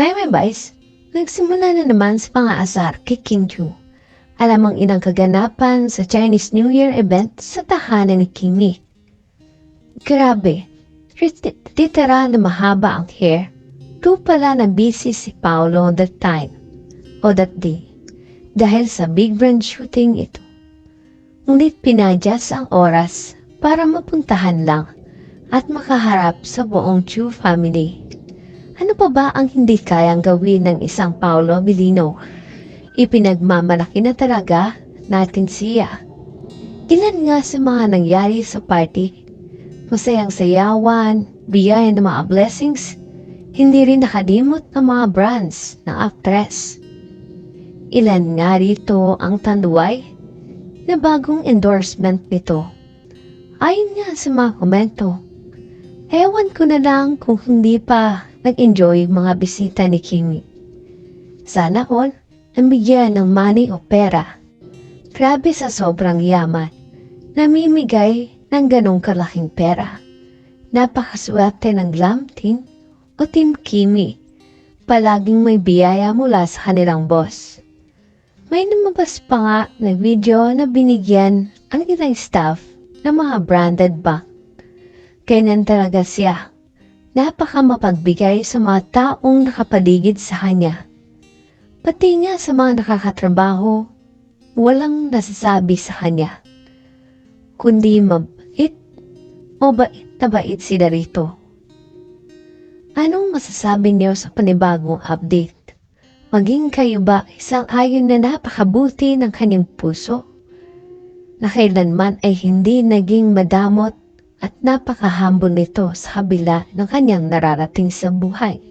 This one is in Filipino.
May may Vice, nagsimula na naman sa pang-aasar kay King Chu. Alam ang inang kaganapan sa Chinese New Year event sa tahanan ni King Mi. Grabe, tit- titira na mahaba ang hair. Tu pala na busy si Paolo that time o that day dahil sa big brand shooting ito. Ngunit pinadjust ang oras para mapuntahan lang at makaharap sa buong Chu family. Ano pa ba ang hindi kayang gawin ng isang Paolo Abilino? Ipinagmamalaki na talaga natin siya. Ilan nga sa mga nangyari sa party? Masayang sayawan, biyaya ng mga blessings, hindi rin nakalimot ng mga brands ng actress. Ilan nga rito ang tanduay na bagong endorsement nito. Ayon nga sa mga komento, ewan ko na lang kung hindi pa nag-enjoy mga bisita ni Kimi. Sana all, nabigyan ng money o pera. Grabe sa sobrang yaman, namimigay ng ganong kalaking pera. Napakaswerte ng Glam Team o Team Kimi. Palaging may biyaya mula sa kanilang boss. May lumabas pa nga na video na binigyan ang ilang staff ng mga branded bag. Ganyan talaga siya. Napaka mapagbigay sa mga taong nakapaligid sa kanya. Pati nga sa mga nakakatrabaho, walang nasasabi sa kanya. Kundi mabait o bait na bait sila rito. Anong masasabi niyo sa panibagong update? Maging kayo ba isang ayon na napakabuti ng kanyang puso? Na kailanman ay hindi naging madamot at napaka-humble nito sa kabila ng kanyang nararating sa buhay.